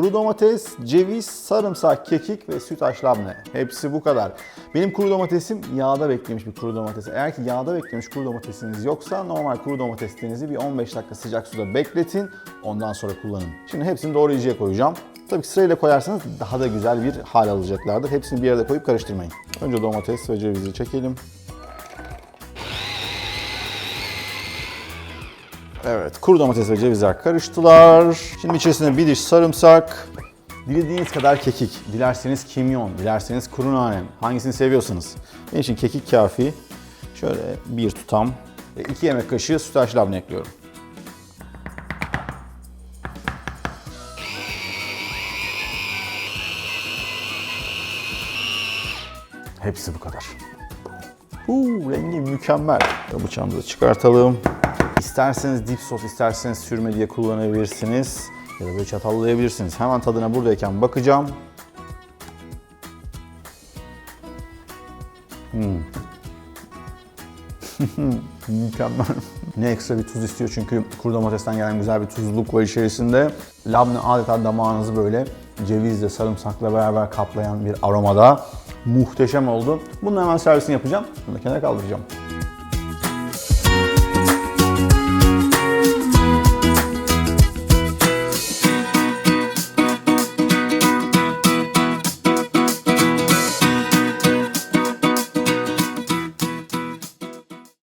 kuru domates, ceviz, sarımsak, kekik ve sütaş labne. Hepsi bu kadar. Benim kuru domatesim yağda beklemiş bir kuru domates. Eğer ki yağda beklemiş kuru domatesiniz yoksa normal kuru domateslerinizi bir 15 dakika sıcak suda bekletin. Ondan sonra kullanın. Şimdi hepsini doğrayıcıya koyacağım. Tabii ki sırayla koyarsanız daha da güzel bir hal alacaklardır. Hepsini bir yerde koyup karıştırmayın. Önce domates ve cevizi çekelim. Evet, kuru domates ve cevizler karıştılar. Şimdi içerisine bir diş sarımsak, dilediğiniz kadar kekik, dilerseniz kimyon, dilerseniz kuru nane, hangisini seviyorsanız. Benim için kekik kafi. Şöyle bir tutam ve iki yemek kaşığı sütaş labne ekliyorum. Hepsi bu kadar. Uuu rengi mükemmel. Bıçağımızı çıkartalım. İsterseniz dip sos, isterseniz sürme diye kullanabilirsiniz. Ya da böyle çatallayabilirsiniz. Hemen tadına buradayken bakacağım. Hmm. Mükemmel. Ne ekstra bir tuz istiyor çünkü kuru domatesten gelen güzel bir tuzluluk var içerisinde. Labne adeta damağınızı böyle cevizle, sarımsakla beraber kaplayan bir aromada. Muhteşem oldu. Bunun hemen servisini yapacağım. Bunu da kenara kaldıracağım.